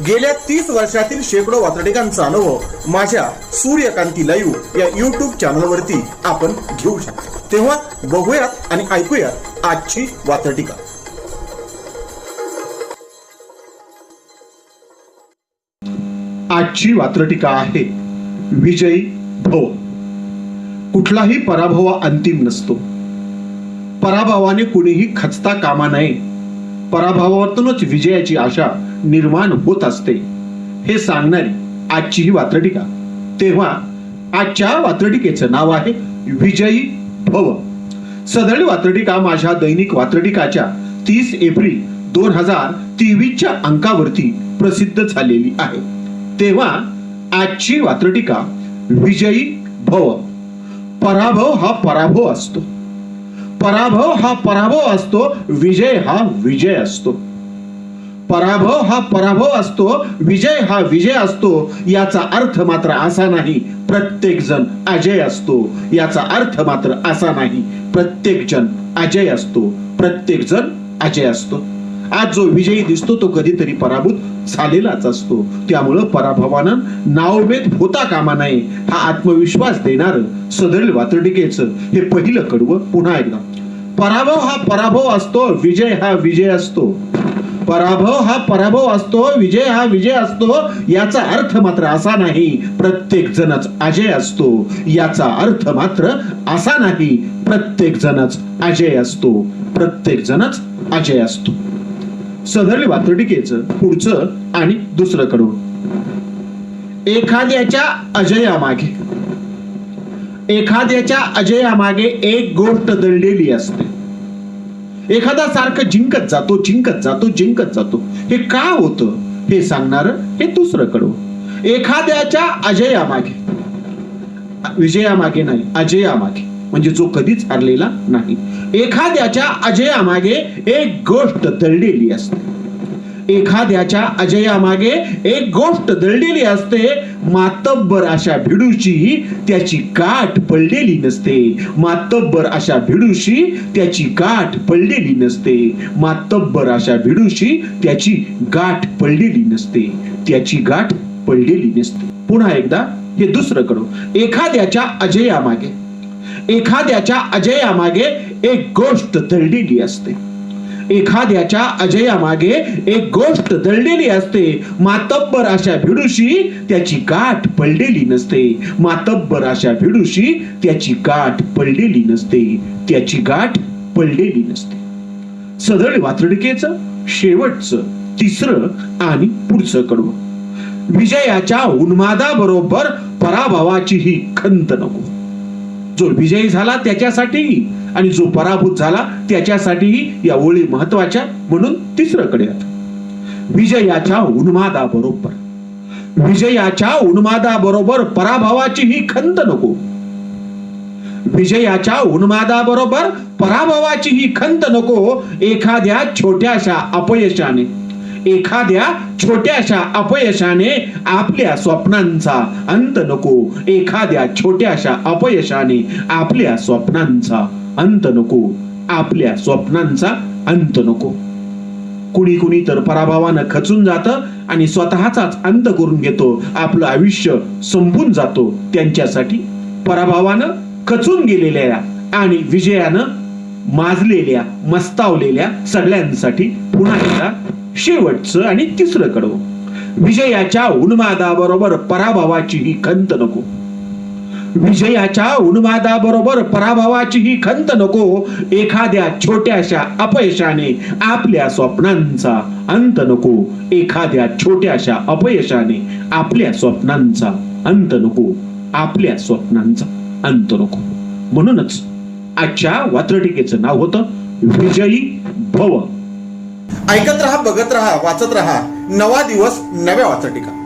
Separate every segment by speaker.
Speaker 1: गेल्या तीस वर्षातील शेकडो वातडिकांचा अनुभव माझ्या सूर्यकांती लाईव्ह या युट्यूब चॅनलवरती आपण घेऊ शकतो. तेव्हा बघूयात आणि ऐकूयात आजची वातडिका आजची वात्रटिका आहे विजयी भव. कुठलाही पराभव अंतिम नसतो. पराभवाने कुणीही खचता कामा नये. पराभवातूनच विजयाची आशा निर्माण होत असते. हे सांगणारी आजची ही वात्रटिका. तेव्हा आजच्या वात्रटिकेचं नाव आहे विजयी भव. सदळ वात्रटिका माझ्या दैनिक वात्रटिकाच्या तीस एप्रिल दोन हजार तेवीसच्या अंकावरती प्रसिद्ध झालेली आहे. तेव्हा आजची वात्रटिका विजयी भव. पराभव हा पराभव असतो. पराभव हा पराभव असतो विजय हा विजय असतो. पराभव हा पराभव असतो विजय हा विजय असतो याचा अर्थ मात्र असा नाही प्रत्येक जण अजय असतो याचा अर्थ मात्र असा नाही प्रत्येक जण अजय असतो प्रत्येक जण अजय असतो. आज जो विजयी दिसतो तो कधीतरी पराभूत झालेलाच असतो. त्यामुळं पराभवानं नावभेद होता कामा नये हा आत्मविश्वास देणार सदरील वातडिकेचं हे पहिलं कडवं पुन्हा एकदा. पराभव हा पराभव असतो विजय हा विजय असतो. पराभव हा पराभव असतो विजय हा विजय असतो याचा अर्थ मात्र असा नाही प्रत्येक जणच अजय असतो. याचा अर्थ मात्र असा नाही प्रत्येक जणच अजय असतो. प्रत्येक जणच अजय असतो. सदरली वातडिकेचं पुढचं आणि दुसरं कडून एखाद्याच्या अजयामागे. एखाद्याच्या अजयामागे एक गोष्ट दडलेली असते. एखादा सारखं जिंकत जातो जिंकत जातो जिंकत जातो. हे का होतं? हे सांगणार हे दुसरं कडवं एखाद्याच्या अजयामागे. विजयामागे नाही अजयामागे. म्हणजे जो कधीच हरलेला नाही. एखाद्याच्या अजयामागे एक गोष्ट दडलेली असते. एखाद्याच्या अजयामागे एक गोष्ट दळलेली असते मातब्बर अशा भिडूशी त्याची गाठ पडलेली नसते. मातब्बर अशा भिडूशी त्याची गाठ पडलेली नसते. मातब्बर अशा भिडूशी त्याची गाठ पडलेली नसते. त्याची गाठ पडलेली नसते. पुन्हा एकदा हे दुसरं कडू एखाद्याच्या अजयामागे एखाद्याच्या अजयामागे एक गोष्ट दळलेली असते. एखाद्याच्या अजयामागे एक गोष्ट दळलेली असते. मातब्बर अशा भिडूशी त्याची गाठ पडलेली नसते. मातब्बर अशा भिडूशी त्याची गाठ पडलेली नसते. त्याची गाठ पडलेली नसते. सदळ वात्रडिकेचं शेवटचं तिसरं आणि पुढचं कडवं. विजयाच्या उन्मादाबरोबर पराभवाची ही खंत नको. जो विजयी झाला त्याच्यासाठी आणि जो पराभूत झाला त्याच्यासाठीही या ओळी महत्त्वाच्या म्हणून तिसरं कडे विजयाच्या उन्मादाबरोबर. विजयाच्या उन्मादाबरोबर पराभवाची ही खंत नको. विजयाच्या उन्मादाबरोबर पराभवाची ही खंत नको एखाद्या छोट्याशा अपयशाने. एखाद्या छोट्याशा अपयशाने आपल्या स्वप्नांचा अंत नको. एखाद्या छोट्याशा अपयशाने आपल्या स्वप्नांचा अंत नको. आपल्या स्वप्नांचा अंत नको. कुणी कुणी तर पराभवानं खचून जातं आणि स्वतःचाच अंत करून घेतो. आपलं आयुष्य संपून जातो. त्यांच्यासाठी पराभवानं खचून गेलेल्या आणि विजयानं माजलेल्या मस्तावलेल्या सगळ्यांसाठी पुन्हा एकदा शेवटचं आणि तिसरं कडवं. विजयाच्या उन्मादाबरोबर पराभवाची ही खंत नको. विजयाच्या उन्मादाबरोबर पराभवाचीही खंत नको. एखाद्या छोट्याशा अपयशाने आपल्या स्वप्नांचा अंत नको. एखाद्या छोट्याशा अपयशाने आपल्या स्वप्नांचा अंत नको. आपल्या स्वप्नांचा अंत नको. म्हणूनच आजच्या वात्रटिकेचं नाव होतं विजयी भव. ऐकत रहा बघत रहा वाचत रहा. नवा दिवस नव्या वाचटिका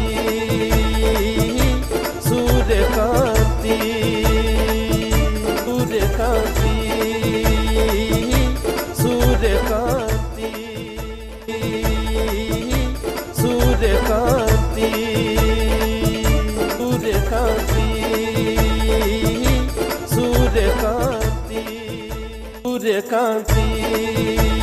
Speaker 2: कांसी